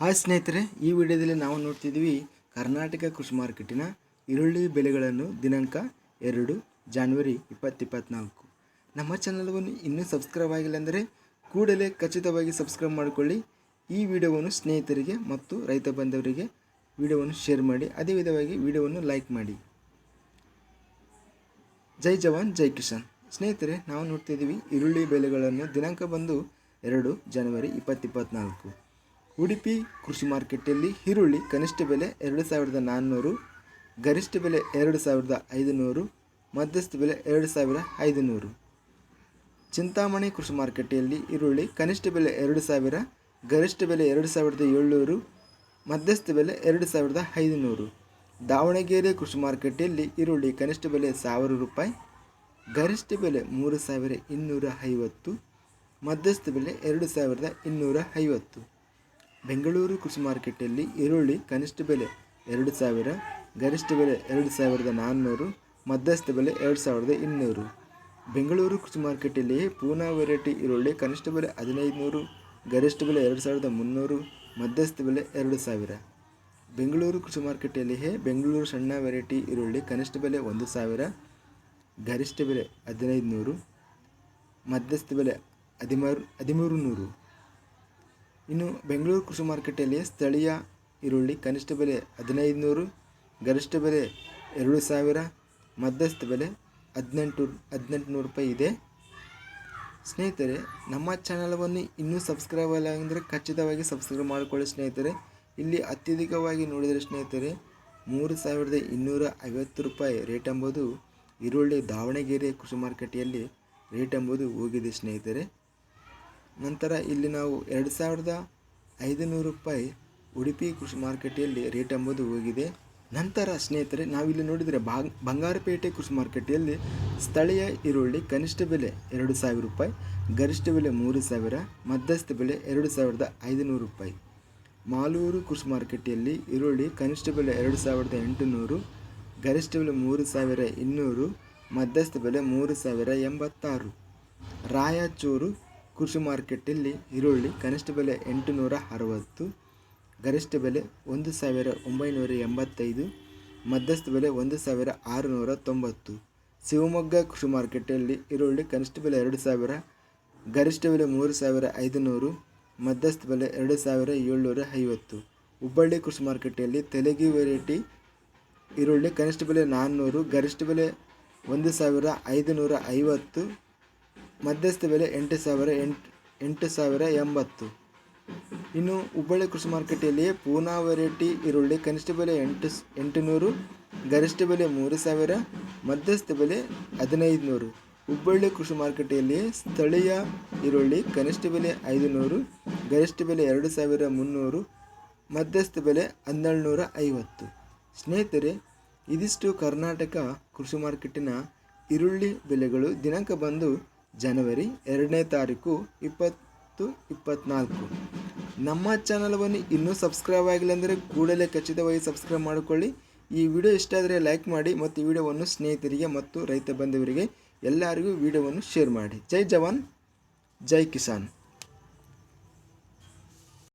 Hi ಸ್ನೇಹಿತರೆ, ಈ ವಿಡಿಯೋದಲ್ಲಿ ನಾವು ನೋಡ್ತಿದ್ವಿ ಕರ್ನಾಟಕ ಕೃಷಿ ಮಾರ್ಕೆಟಿನ ಈರುಳ್ಳಿ ಬೆಲೆಗಳನ್ನು ದಿನಾಂಕ ಎರಡು ಜಾನ್ವರಿ ಇಪ್ಪತ್ತಿಪ್ಪತ್ನಾಲ್ಕು. ನಮ್ಮ ಚಾನಲ್ವನ್ನು ಇನ್ನೂ ಸಬ್ಸ್ಕ್ರೈಬ್ ಆಗಿಲ್ಲ ಅಂದರೆ ಕೂಡಲೇ ಖಚಿತವಾಗಿ ಸಬ್ಸ್ಕ್ರೈಬ್ ಮಾಡಿಕೊಳ್ಳಿ. ಈ ವಿಡಿಯೋವನ್ನು ಸ್ನೇಹಿತರಿಗೆ ಮತ್ತು ರೈತ ಬಂಧವರಿಗೆ ವಿಡಿಯೋವನ್ನು ಶೇರ್ ಮಾಡಿ, ಅದೇ ವಿಧವಾಗಿ ವಿಡಿಯೋವನ್ನು ಲೈಕ್ ಮಾಡಿ. ಜೈ ಜವಾನ್, ಜೈ ಕಿಶನ್ ಸ್ನೇಹಿತರೆ, ನಾವು ನೋಡ್ತಿದ್ದೀವಿ ಈರುಳ್ಳಿ ಬೆಲೆಗಳನ್ನು ದಿನಾಂಕ ಬಂದು ಎರಡು ಜನವರಿ ಇಪ್ಪತ್ತಿಪ್ಪತ್ನಾಲ್ಕು. ಉಡುಪಿ ಕೃಷಿ ಮಾರ್ಕೆಟಲ್ಲಿ ಈರುಳ್ಳಿ ಕನಿಷ್ಠ ಬೆಲೆ ಎರಡು ಸಾವಿರದ ನಾನ್ನೂರು, ಗರಿಷ್ಠ ಬೆಲೆ ಎರಡು ಸಾವಿರದ ಐದುನೂರು, ಮಧ್ಯಸ್ಥ ಬೆಲೆ ಎರಡು ಸಾವಿರ ಐದುನೂರು. ಚಿಂತಾಮಣಿ ಕೃಷಿ ಮಾರುಕಟ್ಟೆಯಲ್ಲಿ ಈರುಳ್ಳಿ ಕನಿಷ್ಠ ಬೆಲೆ ಎರಡು ಸಾವಿರ, ಗರಿಷ್ಠ ಬೆಲೆ ಎರಡು ಸಾವಿರದ ಏಳ್ನೂರು, ಮಧ್ಯಸ್ಥ ಬೆಲೆ ಎರಡು ಸಾವಿರದ ಐದುನೂರು. ದಾವಣಗೆರೆ ಕೃಷಿ ಮಾರುಕಟ್ಟೆಯಲ್ಲಿ ಈರುಳ್ಳಿ ಕನಿಷ್ಠ ಬೆಲೆ ಸಾವಿರ ರೂಪಾಯಿ, ಗರಿಷ್ಠ ಬೆಲೆ ಮೂರು ಸಾವಿರ ಇನ್ನೂರ ಐವತ್ತು, ಮಧ್ಯಸ್ಥ ಬೆಲೆ ಎರಡು ಸಾವಿರದ ಇನ್ನೂರ ಐವತ್ತು. ಬೆಂಗಳೂರು ಕೃಷಿ ಮಾರುಕಟ್ಟೆಯಲ್ಲಿ ಈರುಳ್ಳಿ ಕನಿಷ್ಠ ಬೆಲೆ ಎರಡು ಸಾವಿರ, ಗರಿಷ್ಠ ಬೆಲೆ ಎರಡು ಸಾವಿರದ ನಾನ್ನೂರು, ಮಧ್ಯಸ್ಥ ಬೆಲೆ ಎರಡು ಸಾವಿರದ ಇನ್ನೂರು. ಬೆಂಗಳೂರು ಕೃಷಿ ಮಾರುಕಟ್ಟೆಯಲ್ಲಿ ಪೂನಾ ವೆರೈಟಿ ಈರುಳ್ಳಿ ಕನಿಷ್ಠ ಬೆಲೆ ಹದಿನೈದು ನೂರು ಗರಿಷ್ಠ ಬೆಲೆ ಎರಡು ಸಾವಿರದ ಮುನ್ನೂರು, ಮಧ್ಯಸ್ಥ ಬೆಲೆ ಎರಡು ಸಾವಿರ. ಬೆಂಗಳೂರು ಕೃಷಿ ಮಾರುಕಟ್ಟೆಯಲ್ಲಿಯೇ ಬೆಂಗಳೂರು ಸಣ್ಣ ವೆರೈಟಿ ಈರುಳ್ಳಿ ಕನಿಷ್ಠ ಬೆಲೆ ಒಂದು ಸಾವಿರ, ಗರಿಷ್ಠ ಬೆಲೆ ಹದಿನೈದು ನೂರು ಮಧ್ಯಸ್ಥ ಬೆಲೆ ಹದಿಮಾರು ಹದಿಮೂರು ನೂರು ಇನ್ನು ಬೆಂಗಳೂರು ಕೃಷಿ ಮಾರುಕಟ್ಟೆಯಲ್ಲಿ ಸ್ಥಳೀಯ ಈರುಳ್ಳಿ ಕನಿಷ್ಠ ಬೆಲೆ ಹದಿನೈದು ನೂರು ಗರಿಷ್ಠ ಬೆಲೆ ಎರಡು ಸಾವಿರ, ಮಧ್ಯಸ್ಥ ಬೆಲೆ ಹದಿನೆಂಟು ಹದಿನೆಂಟು ನೂರು ರೂಪಾಯಿ ಇದೆ. ಸ್ನೇಹಿತರೆ, ನಮ್ಮ ಚಾನಲವನ್ನು ಇನ್ನೂ ಸಬ್ಸ್ಕ್ರೈಬ್ ಆಗಿಲ್ಲ ಅಂದರೆ ಖಚಿತವಾಗಿ ಸಬ್ಸ್ಕ್ರೈಬ್ ಮಾಡಿಕೊಳ್ಳಿ ಸ್ನೇಹಿತರೆ. ಇಲ್ಲಿ ಅತ್ಯಧಿಕವಾಗಿ ನೋಡಿದರೆ ಸ್ನೇಹಿತರೆ, ಮೂರು ಸಾವಿರದ ಇನ್ನೂರ ಐವತ್ತು ರೂಪಾಯಿ ರೇಟ್ ಎಂಬುದು ಈರುಳ್ಳಿ ದಾವಣಗೆರೆ ಕೃಷಿ ಮಾರುಕಟ್ಟೆಯಲ್ಲಿ ರೇಟ್ ಎಂಬುದು ಹೋಗಿದೆ ಸ್ನೇಹಿತರೆ. ನಂತರ ಇಲ್ಲಿ ನಾವು ಎರಡು ಸಾವಿರದ ಐದುನೂರು ರೂಪಾಯಿ ಉಡುಪಿ ಕೃಷಿ ಮಾರುಕಟ್ಟೆಯಲ್ಲಿ ರೇಟ್ ಎಂಬುದು ಹೋಗಿದೆ. ನಂತರ ಸ್ನೇಹಿತರೆ, ನಾವಿಲ್ಲಿ ನೋಡಿದರೆ ಬಾಗ್, ಬಂಗಾರಪೇಟೆ ಕೃಷಿ ಮಾರುಕಟ್ಟೆಯಲ್ಲಿ ಸ್ಥಳೀಯ ಈರುಳ್ಳಿ ಕನಿಷ್ಠ ಬೆಲೆ ಎರಡು ಸಾವಿರ ರೂಪಾಯಿ, ಗರಿಷ್ಠ ಬೆಲೆ ಮೂರು ಸಾವಿರ, ಮಧ್ಯಸ್ಥ ಬೆಲೆ ಎರಡು ಸಾವಿರದ ಐದುನೂರು ರೂಪಾಯಿ. ಮಾಲೂರು ಕೃಷಿ ಮಾರುಕಟ್ಟೆಯಲ್ಲಿ ಈರುಳ್ಳಿ ಕನಿಷ್ಠ ಬೆಲೆ ಎರಡು ಸಾವಿರದ ಎಂಟುನೂರು, ಗರಿಷ್ಠ ಬೆಲೆ ಮೂರು ಸಾವಿರ ಇನ್ನೂರು, ಮಧ್ಯಸ್ಥ ಬೆಲೆ ಮೂರು ಸಾವಿರ ಎಂಬತ್ತಾರು. ರಾಯಚೂರು ಕೃಷಿ ಮಾರ್ಕೆಟಲ್ಲಿ ಈರುಳ್ಳಿ ಕನಿಷ್ಠ ಬೆಲೆ ಎಂಟುನೂರ ಅರವತ್ತು, ಗರಿಷ್ಠ ಬೆಲೆ ಒಂದು ಸಾವಿರ ಒಂಬೈನೂರ ಎಂಬತ್ತೈದು, ಮಧ್ಯಸ್ಥ ಬೆಲೆ ಒಂದು ಸಾವಿರ ಆರುನೂರ ತೊಂಬತ್ತು. ಶಿವಮೊಗ್ಗ ಕೃಷಿ ಮಾರ್ಕೆಟಲ್ಲಿ ಈರುಳ್ಳಿ ಕನಿಷ್ಠ ಬೆಲೆ ಎರಡು ಸಾವಿರ, ಗರಿಷ್ಠ ಬೆಲೆ ಮೂರು ಸಾವಿರ ಐದುನೂರು, ಮಧ್ಯಸ್ಥ ಬೆಲೆ ಎರಡು ಸಾವಿರ ಏಳ್ನೂರ ಐವತ್ತು. ಹುಬ್ಬಳ್ಳಿ ಕೃಷಿ ಮಾರ್ಕೆಟಲ್ಲಿ ತೆಲಗಿ ವೆರೈಟಿ ಈರುಳ್ಳಿ ಕನಿಷ್ಠ ಬೆಲೆ ನಾನ್ನೂರು, ಗರಿಷ್ಠ ಬೆಲೆ ಒಂದು ಸಾವಿರ ಐದುನೂರ ಐವತ್ತು ಮಧ್ಯಸ್ಥ ಬೆಲೆ ಎಂಟು ಸಾವಿರ ಎಂಟು ಎಂಟು ಸಾವಿರ ಎಂಬತ್ತು. ಇನ್ನು ಹುಬ್ಬಳ್ಳಿ ಕೃಷಿ ಮಾರ್ಕೆಟಲ್ಲಿ ಪೂನಾ ವೆರೈಟಿ ಈರುಳ್ಳಿ ಕನಿಷ್ಠ ಬೆಲೆ ಎಂಟು ಸ್- ಎಂಟುನೂರು, ಗರಿಷ್ಠ ಬೆಲೆ ಮೂರು ಸಾವಿರ, ಮಧ್ಯಸ್ಥ ಬೆಲೆ ಹದಿನೈದು ನೂರು ಹುಬ್ಬಳ್ಳಿ ಕೃಷಿ ಮಾರುಕಟ್ಟೆಯಲ್ಲಿ ಸ್ಥಳೀಯ ಈರುಳ್ಳಿ ಕನಿಷ್ಠ ಬೆಲೆ ಐದು ನೂರು ಗರಿಷ್ಠ ಬೆಲೆ ಎರಡು ಸಾವಿರ ಮುನ್ನೂರು, ಮಧ್ಯಸ್ಥ ಬೆಲೆ ಹನ್ನೆರಡು ನೂರ ಐವತ್ತು. ಸ್ನೇಹಿತರೆ, ಇದಿಷ್ಟು ಕರ್ನಾಟಕ ಕೃಷಿ ಮಾರ್ಕೆಟಿನ ಈರುಳ್ಳಿ ಬೆಲೆಗಳು ದಿನಾಂಕ ಬಂದು ಜನವರಿ ಎರಡನೇ ತಾರೀಕು ಇಪ್ಪತ್ತು ಇಪ್ಪತ್ನಾಲ್ಕು. ನಮ್ಮ ಚಾನಲ್ವನ್ನು ಇನ್ನೂ ಸಬ್ಸ್ಕ್ರೈಬ್ ಆಗಿಲ್ಲ ಅಂದರೆ ಕೂಡಲೇ ಖಚಿತವಾಗಿ ಸಬ್ಸ್ಕ್ರೈಬ್ ಮಾಡಿಕೊಳ್ಳಿ. ಈ ವಿಡಿಯೋ ಇಷ್ಟ ಆದರೆ ಲೈಕ್ ಮಾಡಿ ಮತ್ತು ವಿಡಿಯೋವನ್ನು ಸ್ನೇಹಿತರಿಗೆ ಮತ್ತು ರೈತ ಬಂಧುವರಿಗೆ ಎಲ್ಲರಿಗೂ ವಿಡಿಯೋವನ್ನು ಶೇರ್ ಮಾಡಿ. ಜೈ ಜವಾನ್, ಜೈ ಕಿಸಾನ್.